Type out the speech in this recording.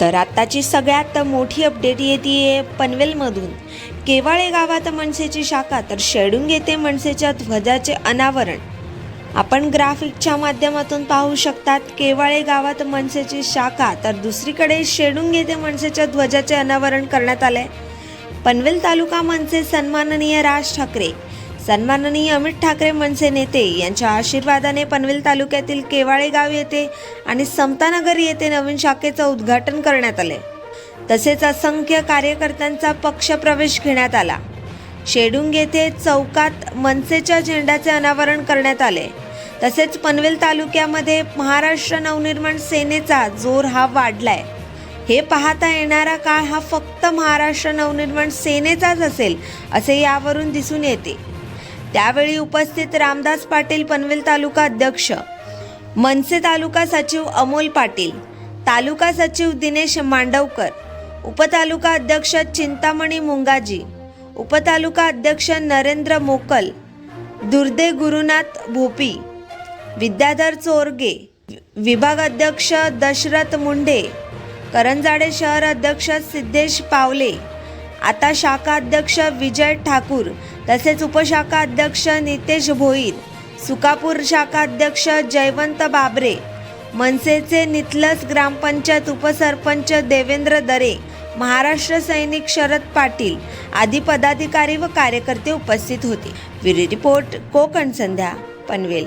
तर आत्ताची सगळ्यात मोठी अपडेट येते पनवेलमधून. केवाळे गावात मनसेची शाखा तर शेडुंग येते मनसेच्या ध्वजाचे अनावरण. आपण ग्राफिकच्या माध्यमातून पाहू शकतात केवाळे गावात मनसेची शाखा तर दुसरीकडे शेडुंग येते मनसेच्या ध्वजाचे अनावरण करण्यात आले पनवेल तालुका मनसे सन्माननीय राज ठाकरे. सन्माननीय अमित ठाकरे मनसे नेते यांच्या आशीर्वादाने पनवेल तालुक्यातील केवाळे गाव येथे आणि समतानगर येथे नवीन शाखेचं उद्घाटन करण्यात आले. तसेच असंख्य कार्यकर्त्यांचा पक्षप्रवेश घेण्यात आला. शेडुंग येथे चौकात मनसेच्या झेंड्याचे अनावरण करण्यात आले. तसेच पनवेल तालुक्यामध्ये महाराष्ट्र नवनिर्माण सेनेचा जोर हा वाढलाय. हे पाहता येणारा काळ हा फक्त महाराष्ट्र नवनिर्माण सेनेचाच असेल असे यावरून दिसून येते. त्यावेळी उपस्थित रामदास पाटील पनवेल तालुका अध्यक्ष मनसे तालुका सचिव अमोल पाटील तालुका सचिव दिनेश मांडवकर उपतालुका अध्यक्ष चिंतामणी मुंगाजी उपतालुका अध्यक्ष नरेंद्र मोकल दुर्दे गुरुनाथ भोपी विद्याधर चोरगे विभाग अध्यक्ष दशरथ मुंडे करंजाडे शहर अध्यक्ष सिद्धेश पावले आता शाखा अध्यक्ष विजय ठाकूर तसेच उपशाखा अध्यक्ष नितेश भोईर सुकापूर शाखा अध्यक्ष जयवंत बाबरे मनसेचे नितलस ग्रामपंचायत उपसरपंच देवेंद्र दरे महाराष्ट्र सैनिक शरद पाटील आदी पदाधिकारी व कार्यकर्ते उपस्थित होते. ब्युरो रिपोर्ट कोकण संध्या पनवेल.